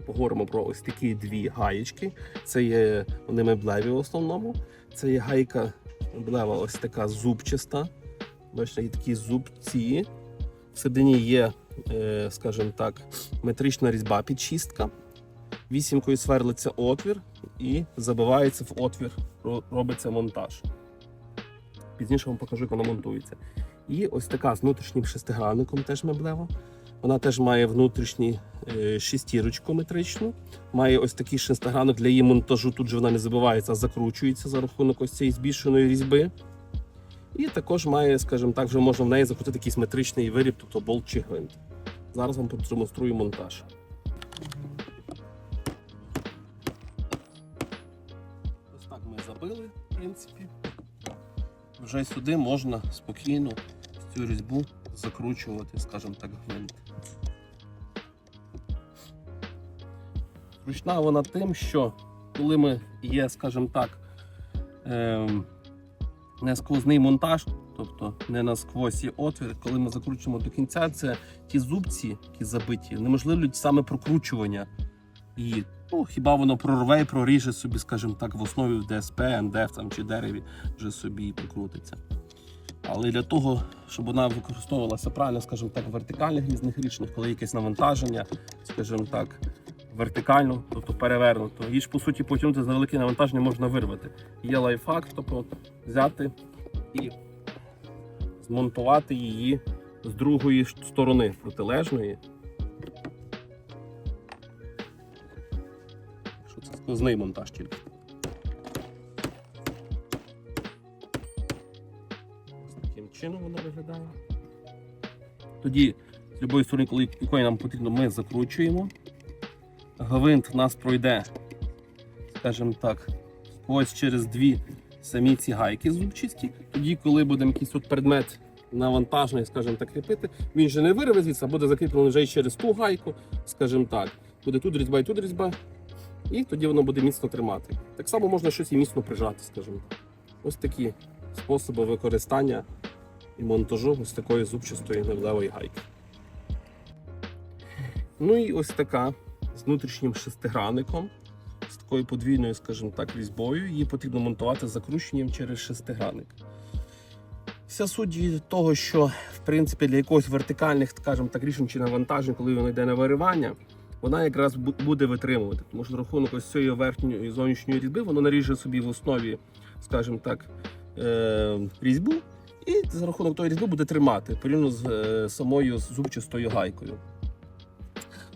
поговоримо про ось такі дві гаєчки. Це є вони меблеві в основному. Це є гайка меблева, ось така зубчаста. Бачите, є такі зубці. Всередині є, е, скажімо так, метрична різьба підчистка. Вісімкою сверлиться отвір і забивається в отвір, робиться монтаж. Пізніше вам покажу, як воно монтується. І ось така з внутрішнім шестигранником теж меблева. Вона теж має внутрішній е, шестірочку метричну. Має ось такий шестигранник для її монтажу. Тут же вона не забивається, а закручується за рахунок ось цієї збільшеної різьби. І також має, скажімо так, вже можна в неї закрутити якийсь метричний виріб, тобто болт чи гвинт. Зараз вам продемонструю монтаж. Ось так ми забили, в принципі. Вже сюди можна спокійно цю різьбу закручувати, скажімо так, гвинт. Зручна вона тим, що коли ми є, скажімо так, ем, не сквозний монтаж, тобто не насквозь є отвір, коли ми закручуємо до кінця, це ті зубці, які забиті, неможливлюють саме прокручування. І ну, хіба воно прорве і проріже собі, скажімо так, в основі в ДСП, МДФ там, чи дереві вже собі і прокрутиться. Але для того, щоб вона використовувалася правильно, скажімо так, в вертикальних різних рішеннях, коли якесь навантаження, скажімо так, вертикально, тобто перевернуто. Її ж по суті потягнути за велике навантаження можна вирвати. Є лайфхак, тобто взяти і змонтувати її з другої сторони протилежної. Що це сквозний монтаж тільки. Чином воно виглядає. Тоді з будь-якої сторони, коли якої нам потрібно, ми закручуємо. Гвинт у нас пройде, скажімо так, ось через дві самі ці гайки зубчисті. Тоді, коли будемо якийсь от предмет навантажений, скажімо так, кріпити, він же не вирве звідси, а буде закріплений вже через ту гайку, скажімо так. Буде тут різьба і тут різьба, і тоді воно буде міцно тримати. Так само можна щось і міцно прижати, скажімо. Ось такі способи використання і монтажу ось такої зубчастої меблевої гайки. Ну і ось така з внутрішнім шестигранником, з такою подвійною, скажімо так, різьбою. Її потрібно монтувати закрученням через шестигранник. Вся суть того, що в принципі для якогось вертикальних, скажімо так, рішень чи навантажень, коли воно йде на виривання, вона якраз буде витримувати. Тому що рахунок ось цієї верхньої і зовнішньої різьби, воно наріже собі в основі, скажімо так, е- різьбу, і за рахунок тої різьби буде тримати порівняно з е, самою зубчастою гайкою.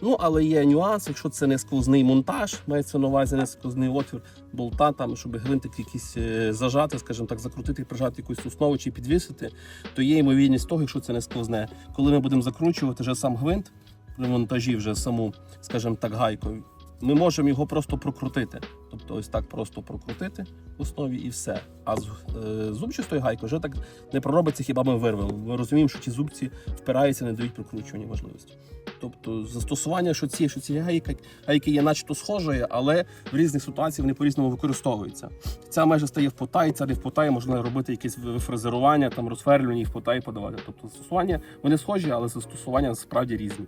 Ну, але є нюанс, якщо це не сквозний монтаж, мається на увазі не сквозний отвір болта, там, щоб гвинтик якийсь е, зажати, скажімо так, закрутити, прижати якусь основу чи підвісити, то є ймовірність того, якщо це не сквозне. Коли ми будемо закручувати вже сам гвинт при монтажі, вже саму, скажімо так, гайкою, ми можемо його просто прокрутити. Тобто ось так просто прокрутити в основі і все. А з е, зубчастою гайкою вже так не проробиться, хіба ми вирвали. Ми розуміємо, що ті зубці впираються, не дають прокручування можливості. Тобто застосування, що ці, що ці гайки, гайки є начебто схожої, але в різних ситуаціях вони по-різному використовуються. Ця майже стає в потай, ця не в потай, можна робити якесь фрезерування, там розферлювання і потай подавати. Тобто застосування вони схожі, але застосування справді різні.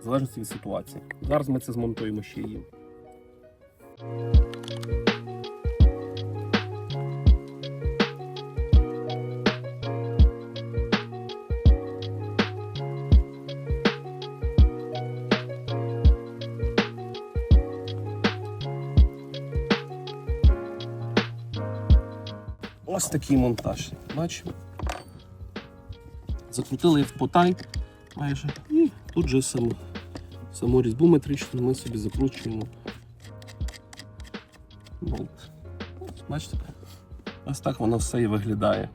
В залежності від ситуації. Зараз ми це змонтуємо ще їм. Ось такий монтаж. Бачимо. Закрутили в потай майже. І тут же саму, саму різьбу метричну ми собі закручуємо. Болт. Бачите? Ось так воно все і виглядає.